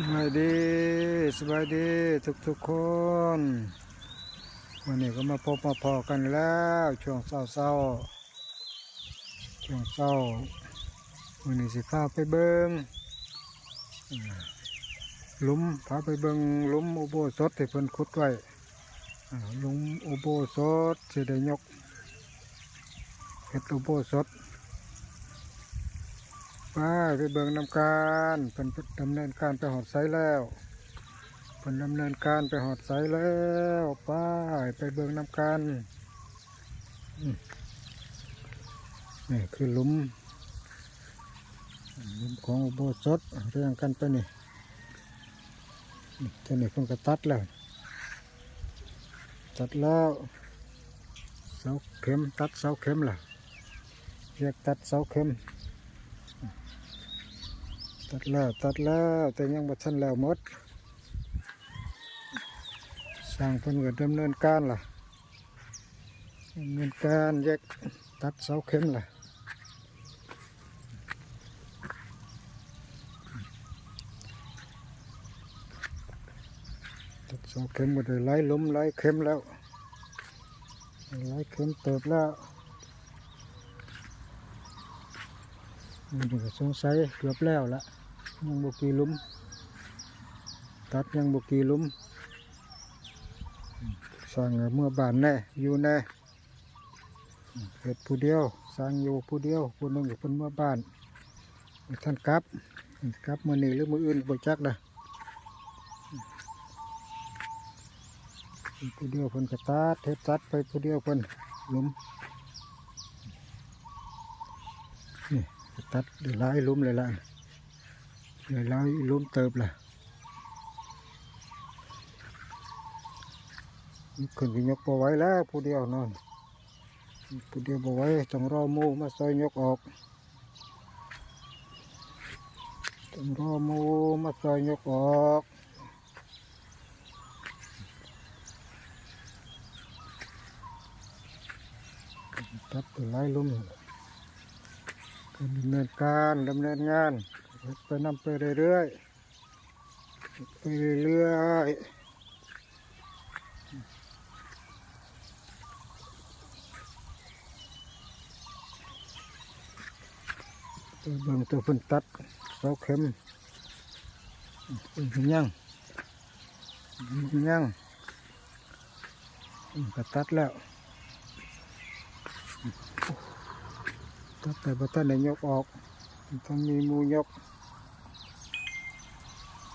สบายดีสบายดีทุกทุกคน วันนี้ก็มาพบมาพอกันแล้ว ช่วงเศร้าเศร้าๆช่วงเศร้าวันนี้สิพาไปเบิงลุมพาไปเบิงลุมอุโบสถที่เพิ่นขุดไว้ลุมอุโบสถสิได้ยกเฮ็ดอุโบสถ ไปไปเบิ่งนำการเพิ่นดำเนินการไปหอดไสแล้วเพิ่นดำเนินการไปหอดไสแล้วไปไปเบิ่งนำการนี่คือหลุมหลุมของอุโบสถเรียงกันไปนี่นี่เท่านี้เพิ่นก็ตัดแล้วตัดแล้วเสาเข็มตัดเสาเข็มล่ะเรียกตัดเสาเข็ม ตัดแล้วตัดแล้วแต่ยังบ่ทันแล้วหมดสร้างเพิ่นก็ดำเนินการล่ะดำเนินการแยกตัดเสาเข็มล่ะตัดเสาเข็มบ่ได้ไล่ล้มไล่เข็มแล้วไล่เข็มเติบแล้ว นก็สงสัยเกือบแล้วละยังบกีลุมตัดยังบกีลุมสร้างเมื่อบานแน่อยู่แน่เกิดผู้เดียวสร้างอยู่ผู้เดียวผู้หนึงอยู่เพิ่นเมื่อบ้านท่านกับกับมื่อนี้หรือมื่ออื่นบ่จักนะผู้เดียวเพิ่นก็ตัดเทตัดไปผู้เดียวเพิ่นลุมนี่ ตัดได้หลายหลุมเลยล่ะเดี๋ยวเราล้มเติบล่ะยกขึ้นก็ยกพอไว้แล้วผู้เดียวนอนผู้เดียวพอไว้ต้องรอมูมาซอยยกออกต้องรอมูมาซอยยกออกตัดตัวไล่ลุ่ม ดำเนินการดำเนินงานไปนำไปเรื่อยๆไปเรื่อยๆเบิ่งตัวเพิ่นตัดเสาเข็มเป็นยังเป็นยังก็ตัดแล้ว ตัดแต่บัตันได้ยกออกต้องมีมูยก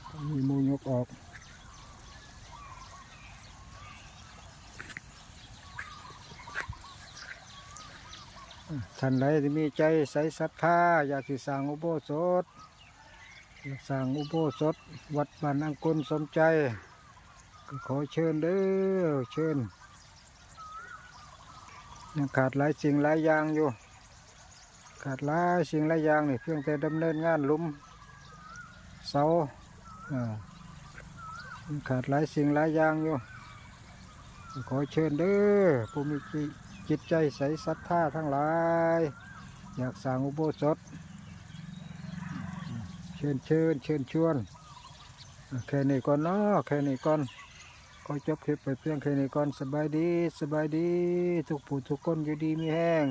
ต้องมีมูยกออกท่านใดที่มีใจใส่ศรัทธาอยากสิสร้างอุโบสถอยากสร้างอุโบสถ วัดบ้านอังกุลสมใจ ก็ขอเชิญเด้อเชิญยังขาดหลายสิ่งหลายอย่างอยู่ ขาดหลายสิ่งหลายอย่างนี่เพียงแต่ดำเนินงานลุมเสาขาดหลายสิ่งหลายอย่างอยู่ ขอเชิญเด้อผู้มีจิตใจใสศรัทธาทั้งหลาย อยากสร้างอุโบสถ เชิญเชิญเชิญชวนแค่นี้ก่อนเนาะแค่นี้ก่อนก็จบคลิปไปเพียงแค่นี้ก่อนสบายดีสบายดี ทุกผู้ทุกคนอยู่ดีมีแห้ง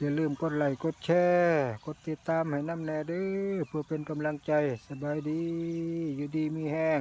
อย่าลืมกดไลค์กดแชร์กดติดตามให้น้ำแน่เด้อเพื่อเป็นกำลังใจสบายดี อยู่ดีมีแห้ง